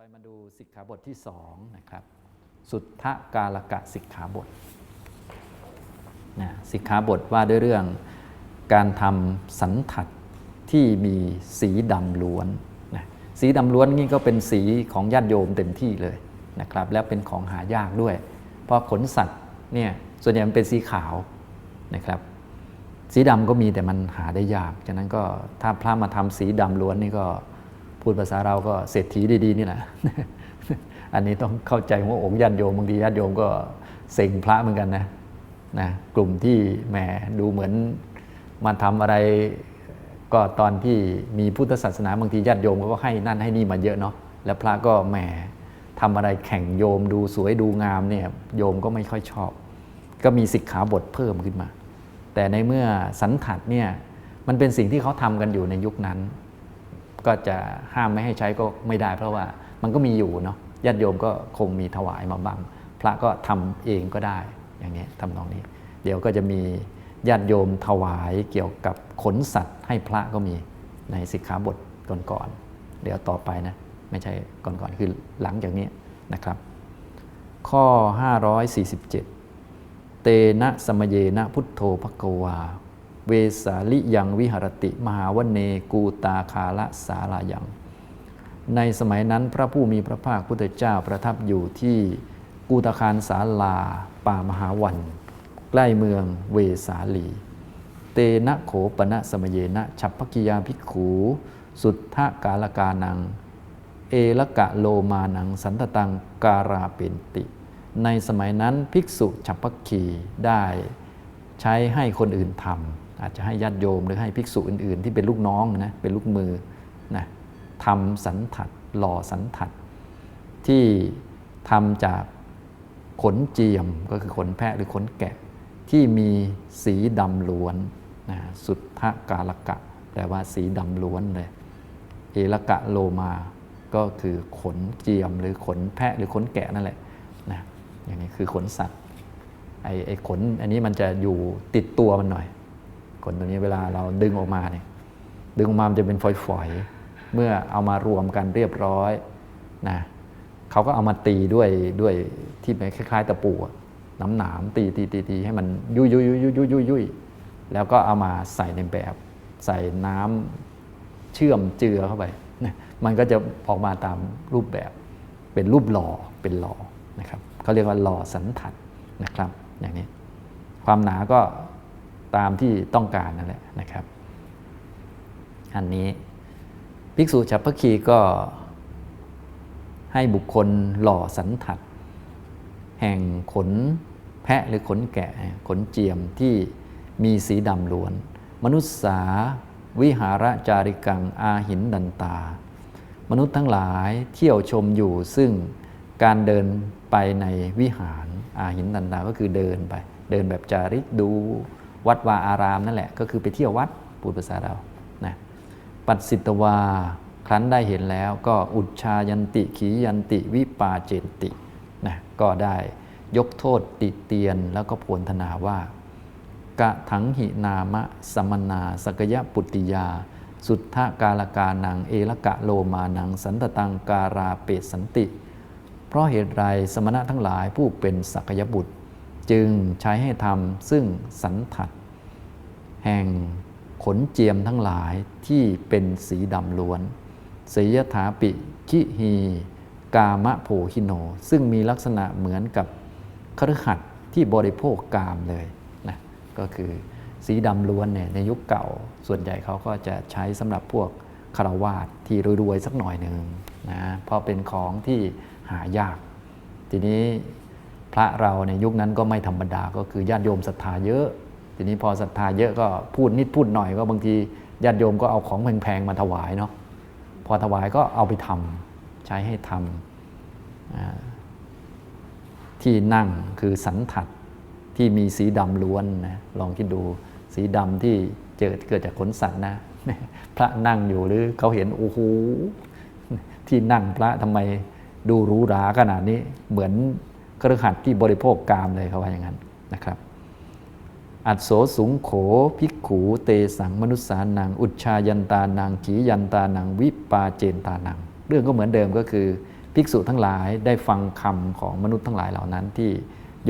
ไปมาดูสิกขาบทที่สองนะครับ สุทธกาลกะสิกขาบทนะสิกขาบทว่าด้วยเรื่องการทำสันทัดที่มีสีดำล้วนนะสีดำล้วนนี่ก็เป็นสีของญาติโยมเต็มที่เลยนะครับแล้วเป็นของหายากด้วย เพราะขนสัตว์เนี่ยส่วนใหญ่มันเป็นสีขาวนะครับ สีดำก็มีแต่มันหาได้ยาก ฉะนั้นก็ถ้าพระมาทำสีดำล้วนนี่ก็ พูดภาษาเราก็เศรษฐีดีๆนี่แหละอันนี้ต้องเข้าใจว่าองค์ญาติโยมบางทีญาติโยมก็เซ็งพระเหมือนกันนะนะกลุ่มที่แหมดูเหมือนมาทำอะไรก็ตอนที่มีพุทธศาสนาบางทีญาติโยมก็ให้นั่นให้นี่มาเยอะเนาะแล้วพระก็แหมทำอะไรแข่งโยมดูสวยดูงามเนี่ยโยมก็ไม่ค่อยชอบ ก็มีสิกขาบทเพิ่มขึ้นมา แต่ในเมื่อสันถัดเนี่ยมันเป็นสิ่งที่เขาทำกันอยู่ในยุคนั้น ก็จะห้ามไม่ให้ใช้ก็ไม่ได้ เพราะว่ามันก็มีอยู่เนาะญาติโยมก็คงมีถวายมาบ้าง พระก็ทำเองก็ได้อย่างนี้ทำนองนี้ เดี๋ยวก็จะมีญาติโยมถวายเกี่ยวกับขนสัตว์ให้พระก็มีในสิกขาบทก่อนๆเดี๋ยวต่อไปนะไม่ใช่ก่อนๆคือหลังจากนี้นะครับ ข้อ 547 เตนะสมเยนะพุทโธภกวา เวสาลิยังวิหรติ มหาวเนกูตาคาละสาลายัง ในสมัยนั้นพระผู้มีพระภาคพุทธเจ้าประทับอยู่ที่กูตาคารสาลา ป่ามหาวัน ใกล้เมืองเวสาลี เตนะโขปนะสมเยนะฉัพพกิยาภิกขู สุทธกาลกานัง เอละกะโลมานัง สันตตังการาเป็นติ ในสมัยนั้นภิกษุฉัพพคีได้ใช้ให้คนอื่นทำ อาจจะให้ญาติโยมหรือให้ภิกษุอื่น ๆ ที่เป็นลูกน้องนะเป็นลูกมือนะทำสันถัดหล่อสันถัด ที่ทำจากขนเจียมก็คือขนแพะหรือขนแกะ ที่มีสีดำล้วนนะสุทธกาลกะ แปลว่าสีดำล้วนเลยเอลกะโลมาก็คือขนเจียมหรือขนแพะหรือขนแกะนั่นแหละนะอย่างนี้คือขนสัตว์ไอ้ไอ้ขนอันนี้มันจะอยู่ติดตัวมันหน่อย ขนตัวนี้เวลาเราดึงออกมาเนี่ยดึงออกมามันจะเป็นฝอยๆ เมื่อเอามารวมกันเรียบร้อยนะเขาก็เอามาตีด้วยด้วยที่เป็นคล้าย ๆ ตะปูน้ำหนามตีตีตีตีให้มันยุยยุยยุยยุยยุยยุยแล้วก็เอามาใส่ในแบบ ใส่น้ำเชื่อมเจือเข้าไปมันก็จะออกมาตามรูปแบบเป็นรูปหล่อเป็นหล่อนะครับเขาเรียกว่าหล่อสันทัดนะครับ อย่างนี้ ความหนาก็ ตามที่ต้องการนั่นแหละนะครับ อันนี้ภิกษุฉัพพคีก็ให้บุคคลหล่อสันทัด แห่งขนแพะหรือขนแกะขนเจียมที่มีสีดำล้วน มนุษย์สาวิหารจาริกังอาหินดันตา มนุษย์ทั้งหลายเที่ยวชมอยู่ซึ่งการเดินไปในวิหารอาหินดันตาก็คือเดินไป เดินแบบจาริกดู วัดวาอารามนั่นแหละ ก็คือไปเที่ยววัดพูดภาษาเรานะปัสสิตวาครั้นได้เห็นแล้วก็อุชายันติขียันติวิปาเจนตินะก็ได้ยกโทษติเตียนแล้วก็โพลธนาว่ากะถังหินามะสมนาสกยะปุตติยา สุทธกาลกานังเอละกะโลมานัง สันตตังการาเปสันติ เพราะเหตุไรสมณะทั้งหลายผู้เป็นสักยบุตร จึงใช้ให้ทำซึ่งสันทัด แห่งขนเจียมทั้งหลายที่เป็นสีดำล้วนสยถาปิคิฮีกามะโพหิโน ซึ่งมีลักษณะเหมือนกับคฤหัสถ์ที่บริโภคกามเลยนะก็คือสีดำล้วนเนี่ยในยุคเก่า ส่วนใหญ่เขาก็จะใช้สำหรับพวกคารวาสที่รวยๆสักหน่อยหนึ่งนะเพราะเป็นของที่หายาก ทีนี้พระเราในยุคนั้นก็ไม่ธรรมดาก็คือญาติโยมศรัทธาเยอะ ทีนี้พอศรัทธาเยอะก็พูดนิดพูดหน่อยก็บางทีญาติโยมก็เอาของแพงๆมาถวายเนาะพอถวายก็เอาไปทำใช้ให้ทำอ่าที่นั่งคือสันถัดที่มีสีดำล้วนนะลองคิดดูสีดำที่เจอเกิดจากขนสัตว์นะ พระนั่งอยู่หรือเขาเห็นโอ้โหที่นั่งพระทำไมดูหรูหราขนาดนี้ เหมือนเครือขัดที่บริโภคกามเลยเขาว่าอย่างนั้นนะครับ อัดโสสุงโขภิกขูเตสังมนุษสานัง อุชายันตานังขียันตานัง วิปาเจนตานัง เรื่องก็เหมือนเดิมก็คือ ภิกษุทั้งหลายได้ฟังคำของมนุษย์ทั้งหลายเหล่านั้นที่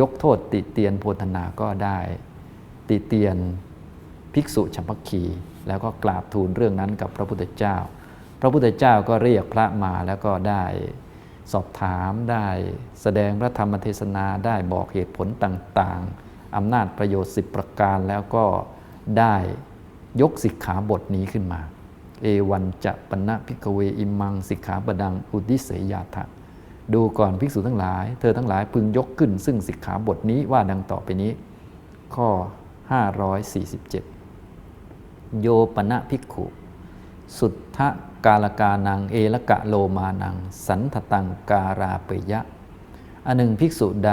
ยกโทษติเตียนโพธนาก็ได้ ติเตียนภิกษุฉัมพคี แล้วก็กราบทูลเรื่องนั้นกับพระพุทธเจ้า พระพุทธเจ้าก็เรียกพระมาแล้วก็ได้สอบถามได้แสดงพระธรรมเทศนาได้บอกเหตุผลต่างๆ อำนาจประโยชน์ 10 ประการแล้วก็ได้ยกสิกขาบทนี้ขึ้นมา เอวันจะปณะพิกเวอิมังสิกขาบดังอุดิเสยาทะดูก่อนภิกษุทั้งหลาย เธอทั้งหลายพึงยกขึ้น ซึ่งสิกขาบทนี้ว่าดังต่อไปนี้ ข้อ 547 โยปณะภิกขุ สุทธกาลกานัง เอละกะโลมานัง สันทตังการาเปยะอันหนึ่งภิกษุใด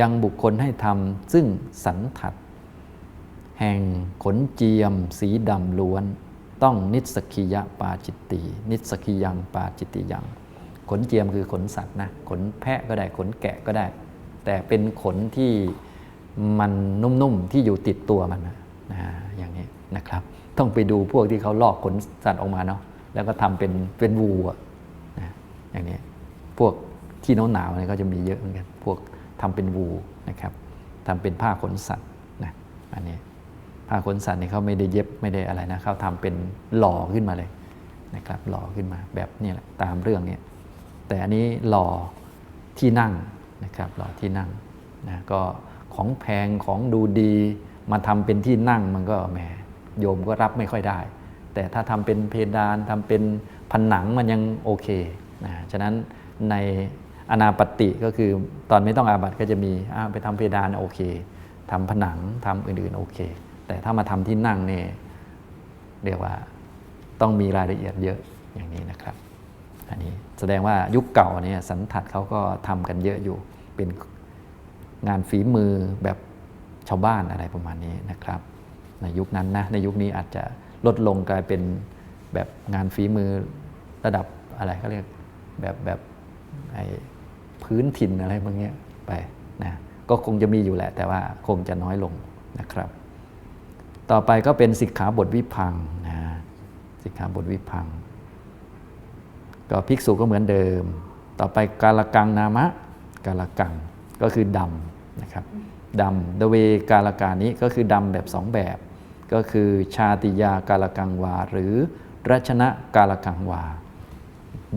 ยังบุคคลให้ทำซึ่งสันทัด แห่งขนเจียมสีดำล้วน ต้องนิสกิยะปาจิตติ นิสกิยังปาจิตติยัง ขนเจียมคือขนสัตว์นะขนแพะก็ได้ขนแกะก็ได้ แต่เป็นขนที่มันนุ่มๆที่อยู่ติดตัวมันนะอย่างนี้นะครับ ต้องไปดูพวกที่เขาลอกขนสัตว์ออกมาเนาะแล้วก็ทำเป็นเป็นวูอะนะอย่างนี้พวกที่หนาวๆเนี่ยก็จะมีเยอะเหมือนกัน พวก ทำเป็นวูนะครับทำเป็นผ้าขนสัตว์นะอันนี้ผ้าขนสัตว์นี่เขาไม่ได้เย็บไม่ได้อะไรนะเขาทำเป็นหล่อขึ้นมาเลยนะครับหล่อขึ้นมาแบบนี้แหละตามเรื่องนี้แต่อันนี้หล่อที่นั่งนะครับหล่อที่นั่งนะก็ของแพงของดูดีมาทำเป็นที่นั่งมันก็แหมโยมก็รับไม่ค่อยได้ แต่ถ้าทำเป็นเพดานทำเป็นผนังมันยังโอเคนะฉะนั้นใน อนาปฏิก็คือตอนไม่ต้องอาบัติก็จะมีไปทำเพดานโอเคทำผนังทำอื่นๆโอเค แต่ถ้ามาทำที่นั่งเนี่ยเรียกว่าต้องมีรายละเอียดเยอะอย่างนี้นะครับ อันนี้แสดงว่ายุคเก่าเนี่ยสันทัดเขาก็ทำกันเยอะอยู่ เป็นงานฝีมือแบบชาวบ้านอะไรประมาณนี้นะครับ ในยุคนั้นนะในยุคนี้อาจจะลดลงกลายเป็นแบบงานฝีมือระดับอะไรเขาเรียกแบบแบบไอ พื้นถิ่นอะไรบางอย่างไปนะก็คงจะมีอยู่แหละ แต่ว่าคงจะน้อยลงนะครับ ต่อไปก็เป็นสิกขาบทวิพังนะสิกขาบทวิพัง ก็ภิกษุก็เหมือนเดิม ต่อไปกาลกังนามะกาลกังก็คือดำนะครับดำดเวกาลกานี้ก็คือดำแบบสองแบบ ก็คือชาติยากาลกังวา หรือรัชนะกาลกังวา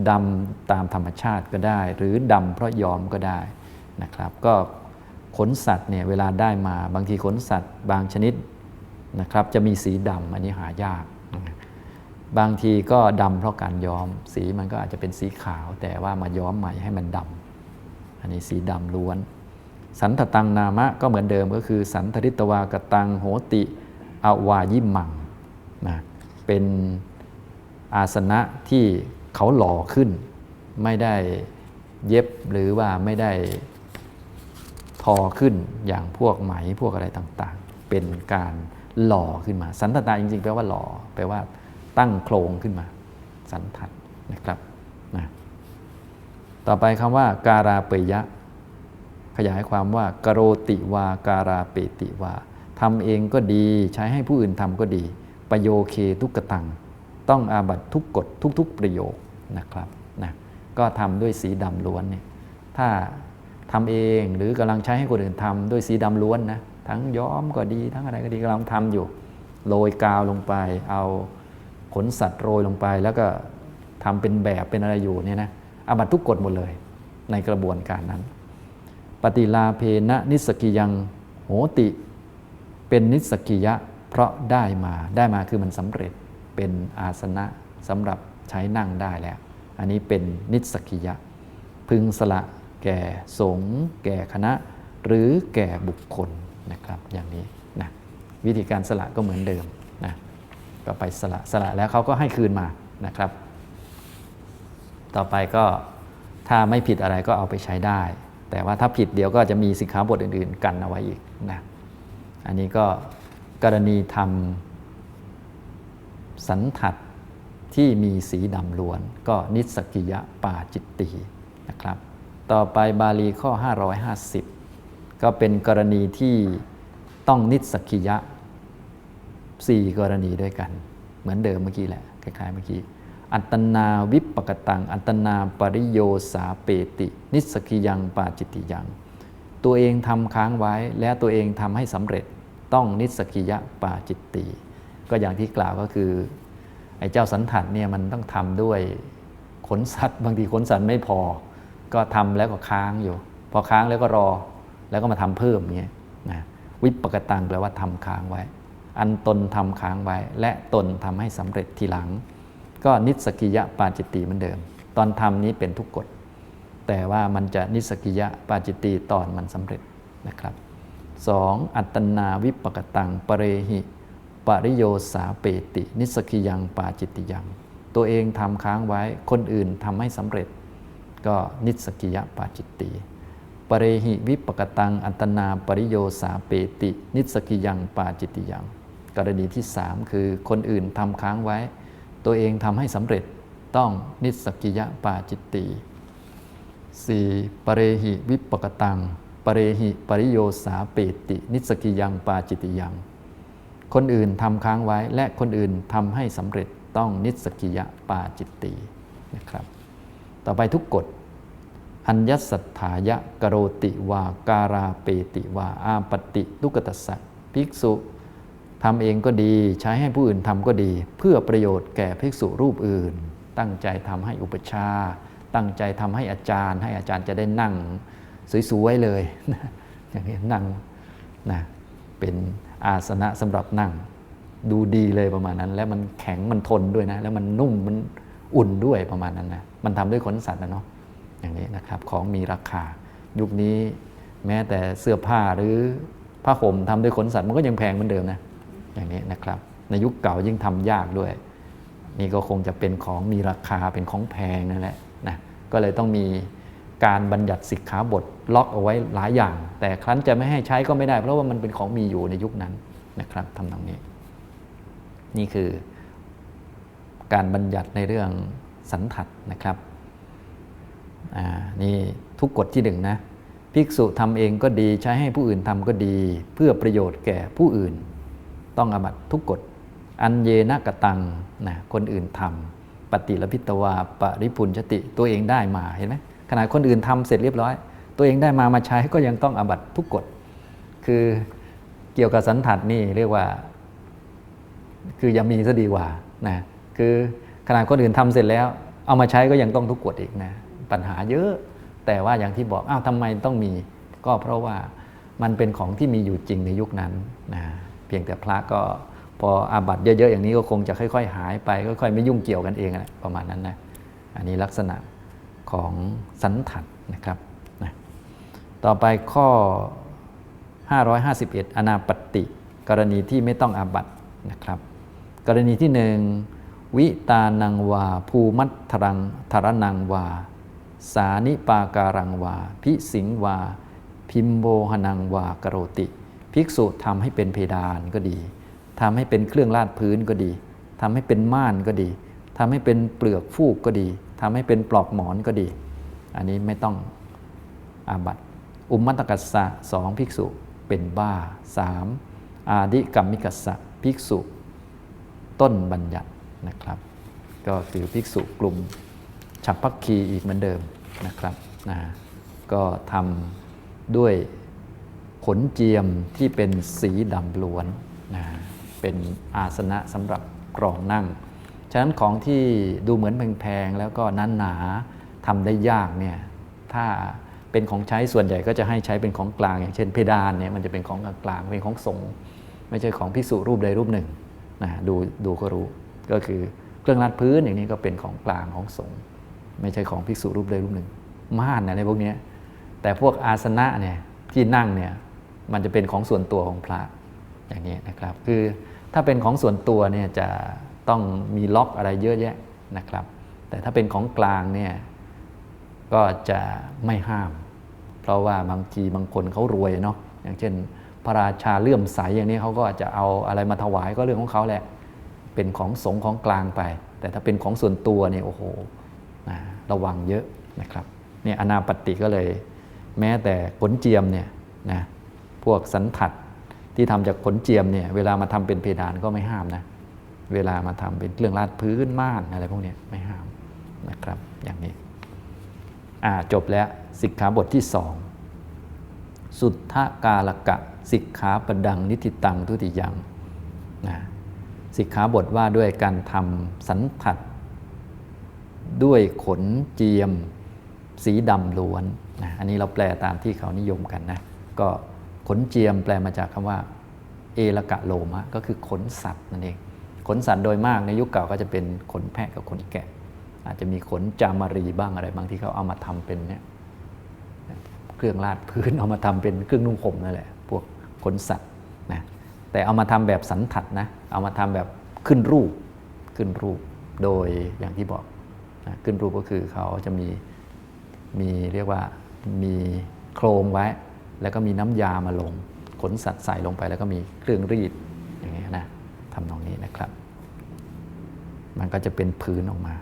ดำตามธรรมชาติก็ได้ หรือดำเพราะยอมก็ได้นะครับ ก็ขนสัตว์เนี่ยเวลาได้มาบางทีขนสัตว์ บางชนิดนะครับ จะมีสีดำอันนี้หายาก บางทีก็ดำเพราะการย้อม สีมันก็อาจจะเป็นสีขาว แต่ว่ามาย้อมใหม่ให้มันดำอันนี้สีดำล้วน สันตตังนามะก็เหมือนเดิมก็คือ สันทริตวากตังโหติอวายิมังนะเป็นอาสนะที่ เขาหล่อขึ้น ไม่ได้เย็บหรือว่าไม่ได้ทอขึ้นอย่างพวกไหมพวกอะไรต่างๆ เป็นการหล่อขึ้นมา สันตตาจริงๆ แปลว่าหล่อแปลว่าตั้งโครงขึ้นมา สันทัดนะครับนะต่อไปคำว่า การาเปยะ ขยายความว่ากโรติวา การาเปติวาทำเองก็ดี ใช้ให้ผู้อื่นทำก็ดี ประโยเคทุกตัง ต้องอาบัตทุกกฎทุก ๆ ประโยค นะครับนะก็ทำด้วยสีดำล้วนเนี่ยถ้าทำเองหรือกำลังใช้ให้คนอื่นทำด้วยสีดำล้วนนะทั้งย้อมก็ดีทั้งอะไรก็ดีกำลังทำอยู่ โรยกาวลงไป เอาขนสัตว์โรยลงไป แล้วก็ทำเป็นแบบเป็นอะไรอยู่เนี่ยนะอาบัตทุกกฎหมดเลย ในกระบวนการนั้น ปฏิลาเพนะนิสกิยังโหติ เป็นนิสกิยะเพราะได้มาได้มาคือมันสำเร็จเป็นอาสนะสำหรับ ใช้นั่งได้แล้ว อันนี้เป็นนิสกิยะ พึงสละแก่สงฆ์แก่คณะ หรือแก่บุคคลนะครับอย่างนี้นะวิธีการสละก็เหมือนเดิมนะก็ไปสละสละแล้วเขาก็ให้คืนมานะครับ ต่อไปก็ถ้าไม่ผิดอะไรก็เอาไปใช้ได้ แต่ว่าถ้าผิดเดี๋ยวก็จะมีสิกขาบทอื่น ๆ กันเอาไว้อีกนะอันนี้ก็กรณีทำสันทัด ที่มีสีดำล้วน ก็นิสกิยะปาจิตตีนะครับ ต่อไปบาลีข้อ 550 ก็เป็นกรณีที่ต้องนิสกิยะ 4 กรณีด้วยกัน เหมือนเดิมเมื่อกี้แหละคล้ายๆเมื่อกี้อัตนาวิปปกตัง อัตนาปริโยสาเปติ นิสกิยังปาจิตติยัง ตัวเองทำค้างไว้และตัวเองทำให้สำเร็จต้องนิสกิยะปาจิตติ ก็อย่างที่กล่าวก็คือ ไอ้เจ้าสันถัดเนี่ยมันต้องทำด้วยขนสัตว์บางทีขนสัตว์ไม่พอ ก็ทำแล้วก็ค้างอยู่ พอค้างแล้วก็รอแล้วก็มาทำเพิ่มเงี้ยนะวิปกตังแปลว่าทำค้างไว้ อันตนทำค้างไว้ และตนทำให้สำเร็จทีหลัง ก็นิสกิยะปาจิตติเหมือนเดิม ตอนทำนี้เป็นทุกกฎแต่ว่ามันจะนิสกิยะปาจิตติตอนมันสำเร็จนะครับ 2. อัตนาวิปกตังปเรหิ ปริโยสาเปติ นิสกิยังปาจิตติยัง ตัวเองทำค้างไว้คนอื่นทำให้สำเร็จ ก็นิสกิยะปาจิตติปเรหิวิปกตังอัตนาปริโยสาเปติ นิสกิยังปาจิตติยัง กรณีที่3คือคนอื่นทำค้างไว้ ตัวเองทำให้สำเร็จต้องนิสกิยะปาจิตติ 4. ปเรหิวิปกตัง ปเรหิปริโยสาเปติ นิสกิยังปาจิตติยัง คนอื่นทำค้างไว้ และคนอื่นทำให้สำเร็จต้องนิสกิยะปาจิตตินะครับ ต่อไปทุกกฎอัญญสัทธายะกโรติวาการาเปติวาอาปติทุกตัสสะภิกษุทำเองก็ดีใช้ให้ผู้อื่นทำก็ดี เพื่อประโยชน์แก่ภิกษุรูปอื่น ตั้งใจทำให้อุปชา ตั้งใจทำให้อาจารย์ ให้อาจารย์จะได้นั่งสวยๆเลยอย่างนี้นั่งนะเป็น อาสนะสำหรับนั่ง ดูดีเลยประมาณนั้น แล้วมันแข็งมันทนด้วยนะ แล้วมันนุ่มมันอุ่นด้วยประมาณนั้นนะมันทำด้วยขนสัตว์นะเนาะอย่างนี้นะครับของมีราคา ยุคนี้แม้แต่เสื้อผ้าหรือผ้าห่มทำด้วยขนสัตว์มันก็ยังแพงเหมือนเดิมนะอย่างนี้นะครับ ในยุคเก่ายิ่งทำยากด้วย นี่ก็คงจะเป็นของมีราคาเป็นของแพงนั่นแหละนะก็เลยต้องมี การบัญญัติสิกขาบทล็อกเอาไว้หลายอย่าง แต่ครั้นจะไม่ให้ใช้ก็ไม่ได้ เพราะว่ามันเป็นของมีอยู่ในยุคนั้นนะครับทำตรงนี้ นี่คือการบัญญัติในเรื่องสันทัดนะครับอ่านี่ทุกกฎที่หนึ่งนะภิกษุทำเองก็ดีใช้ให้ผู้อื่นทำก็ดี เพื่อประโยชน์แก่ผู้อื่น ต้องอบัตทุกกฎอันเยนะกะตังนะคนอื่นทำปฏิลพิตวาปริพุนชติตัวเองได้มาเห็นไหม ขณะคนอื่นทำเสร็จเรียบร้อย ตัวเองได้มามาใช้ก็ยังต้องอาบัตทุกกฎ คือเกี่ยวกับสันทัดนี่เรียกว่า คือยังมีซะดีกว่านะคือขนาดคนอื่นทำเสร็จแล้ว เอามาใช้ก็ยังต้องทุกกฎอีกนะปัญหาเยอะ แต่ว่าอย่างที่บอกอ้าวทำไมต้องมี ก็เพราะว่ามันเป็นของที่มีอยู่จริงในยุคนั้นนะเพียงแต่พระก็พออาบัตเยอะๆอย่างนี้ก็คงจะค่อย ๆ หายไปค่อยๆไม่ยุ่งเกี่ยวกันเองแหละประมาณนั้นนะอันนี้ลักษณะ ของสันทัดนะครับนะต่อไปข้อ 551 อนาปติ กรณีที่ไม่ต้องอาบัตนะครับ กรณีที่หนึ่งวิตานังวา ภูมัตทรังทรนังวา สานิปาการังวา พิสิงวา พิมโบหนังวากโรติ ภิกษุทำให้เป็นเพดานก็ดีทำให้เป็นเครื่องลาดพื้นก็ดีทำให้เป็นม่านก็ดีทำให้เป็นเปลือกฟูกก็ดี ทำให้เป็นปลอกหมอนก็ดี อันนี้ไม่ต้องอาบัตอุมมัตกัสสะสองภิกษุเป็นบ้าสามอาดิกรรมิกัสสะภิกษุ ต้นบัญญัตินะครับ ก็คือภิกษุกลุ่มฉับพักคีอีกเหมือนเดิมนะครับนะก็ทำด้วยขนเจียมที่เป็นสีดำล้วนนะเป็นอาสนะสำหรับกรองนั่ง ฉะนั้นของที่ดูเหมือนแพงๆแล้วก็นั้นหนาทำได้ยากเนี่ยถ้าเป็นของใช้ส่วนใหญ่ก็จะให้ใช้เป็นของกลาง อย่างเช่นเพดานเนี่ยมันจะเป็นของกลางเป็นของสงฆ์ไม่ใช่ของพิสูรูปใดรูปหนึ่งนะดูดูก็รู้ก็คือเครื่องรัดพื้นอย่างนี้ก็เป็นของกลางของสงฆ์ไม่ใช่ของภิกษุรูปใดรูปหนึ่ง ม่านอะไรพวกนี้แต่พวกอาสนะเนี่ยที่นั่งเนี่ยมันจะเป็นของส่วนตัวของพระอย่างนี้นะครับ คือถ้าเป็นของส่วนตัวเนี่ยจะ ต้องมีล็อกอะไรเยอะแยะนะครับ แต่ถ้าเป็นของกลางเนี่ยก็จะไม่ห้าม เพราะว่าบางทีบางคนเขารวยเนาะอย่างเช่น พระราชาเลื่อมใสอย่างนี้เขาก็จะเอาอะไรมาถวายก็เรื่องของเขาแหละ เป็นของสงของกลางไป แต่ถ้าเป็นของส่วนตัวเนี่ยโอ้โหนะระวังเยอะนะครับเนี่ยอนาปฏิก็เลย แม้แต่ขนเจียมเนี่ยนะพวกสันถัดที่ทำจากขนเจียมเนี่ยเวลามาทำเป็นเพดานก็ไม่ห้ามนะ เวลามาทำเป็นเครื่องลาดพื้นม่านอะไรพวกนี้ไม่ห้ามนะครับ อย่างนี้อ่าจบแล้วสิกขาบทที่สองสุทธกาลกะสิกขาประดังนิติตังทุติยังนะสิกขาบทว่าด้วยการทำสันทัด ด้วยขนเจียม สีดำล้วนนะอันนี้เราแปลตามที่เขานิยมกันนะก็ขนเจียมแปลมาจากคำว่า เอละกะโลมะ ก็คือขนสัตว์นั่นเอง ขนสัตว์โดยมากในยุคเก่าก็จะเป็นขนแพะกับขนแกะ อาจจะมีขนจามารีบ้างอะไรบางที่เขาเอามาทำเป็นเนี่ยเครื่องลาดพื้นเอามาทำเป็นเครื่องนุ่งห่มนั่นแหละพวกขนสัตว์นะแต่เอามาทำแบบสันทัดนะเอามาทำแบบขึ้นรูปขึ้นรูปโดยอย่างที่บอกนะขึ้นรูปก็คือเขาจะมีมีเรียกว่ามีโครงไว้ แล้วก็มีน้ำยามาลงขนสัตว์ใส่ลงไป แล้วก็มีเครื่องรีดอย่างเงี้ยนะ ทำนองนี้นะครับ มันก็จะเป็นพื้นออกมา